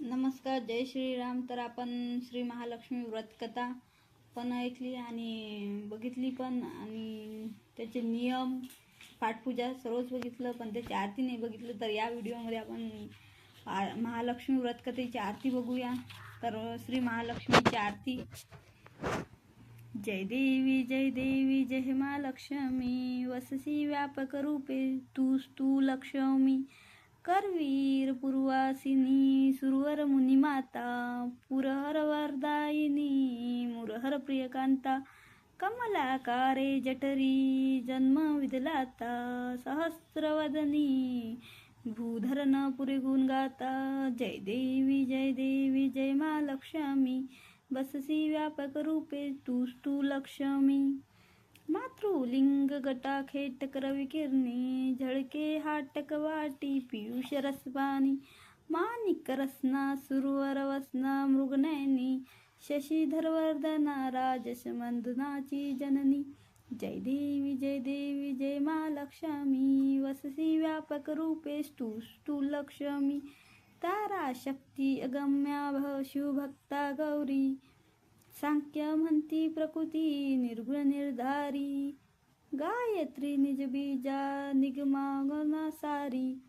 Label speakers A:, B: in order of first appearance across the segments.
A: नमस्कार जय श्रीराम. तर आपण श्री महालक्ष्मी व्रतकथा पण ऐकली आणि बघितली पण आणि त्याचे नियम पाठपूजा सर्वच बघितलं पण त्याची आरती नाही बघितलं तर या व्हिडिओमध्ये आपण महालक्ष्मी व्रतकथेची आरती बघूया. तर श्री महालक्ष्मीची आरती. जय देवी जय देवी जय महालक्ष्मी. वससी व्यापक रूपे तूच तू लक्ष्मी. करवीर पूर्वासिनी माता पुरहर वरदायिनी मुरहर प्रियकांता कमलाकारे जठरी जन्म विदलाता सहस्रवदनी भूधरण पुरे गुण गाता जय देवी जय देवी जय मा लक्ष्मी बससी व्यापक रूपे तूच तू लक्ष्मी मातृलिंग गटा खेटक रविकिरणी झळके हाटक वाटी पियुष रसपानी माणिक रसना सुरवर वसना मृगनयनी शशीधरवर्धना मंदनाची जननी. जय देवी जय देवी जय मा लक्ष्मी. वससी व्यापक रूपे स्तू स्तू लक्ष्मी. तारा शक्ती अगम्या भव शिवभक्ता गौरी. सांख्य म्हणती प्रकृती निर्गुण निर्धारी. गायत्री निज बीजा निगमागना सारी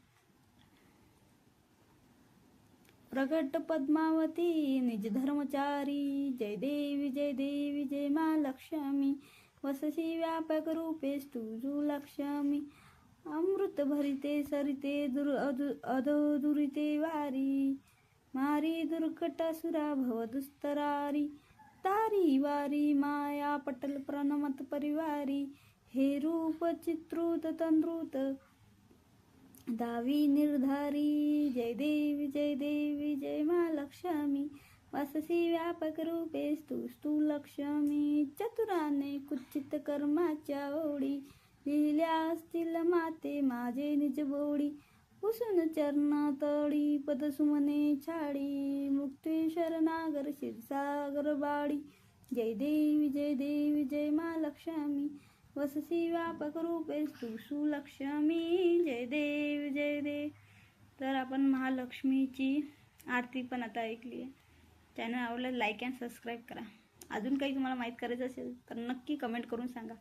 A: प्रगट पद्मावती निज धर्मचारी जय देवी जय देवी जय मा लक्ष्मी वससी व्यापक रूपे तुझू लक्ष्मी अमृत भरिते सरिते दुर अधु अधोदुरिते वारी मारी दुर्घटासुरा भव दुस्तरारी तारी वारी माया पटल प्रणमत परिवारी हे रूप चित्रूत तंद्रुत दावी निर्धारी जय देवी जय देवी विजय मा लक्ष्मी वाससी व्यापक रूपे स्तू लक्ष्मी चतुराने कुचित कर्माच्या ओढी लिहिल्या असतील माते माझे निज बोडी पुसून चरणा तळी पदसुमने छाडी मुक्तेश्वर नागर क्षीरसागर बाडी. जय देवी जय देवी जय मा लक्ष्मी वससी व्यापक रूपे तू सुलक्ष्मी जय देव जय देव तर आपण महालक्ष्मीची आरती पण आता ऐकली आहे. चॅनल आवडलं लाईक अँड सबस्क्राईब करा. अजून काही तुम्हाला माहीत करायचं असेल तर नक्की कमेंट करून सांगा.